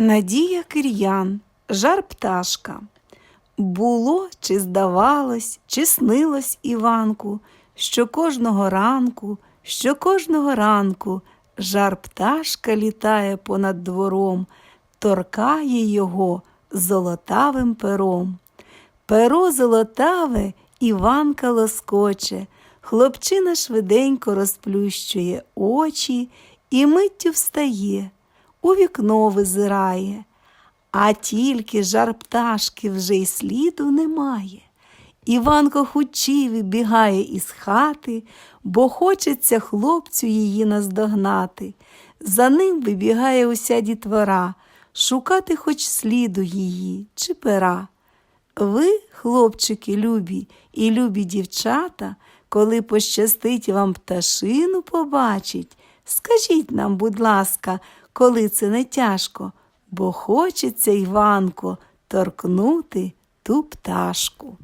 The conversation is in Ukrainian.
Надія Кир'ян, жар пташка. Було, чи здавалось, чи снилось Іванку, що кожного ранку, що кожного ранку жар пташка літає понад двором, торкає його золотавим пером. Перо золотаве Іванка лоскоче, хлопчина швиденько розплющує очі і миттю встає, у вікно визирає. А тільки жар пташки вже й сліду немає. Іванко хучі вибігає із хати, бо хочеться хлопцю її наздогнати. За ним вибігає уся дітвора, шукати хоч сліду її чи пера. Ви, хлопчики любі і любі дівчата, коли пощастить вам пташину побачить, скажіть нам, будь ласка, коли це не тяжко, бо хочеться, Іванко, торкнути ту пташку.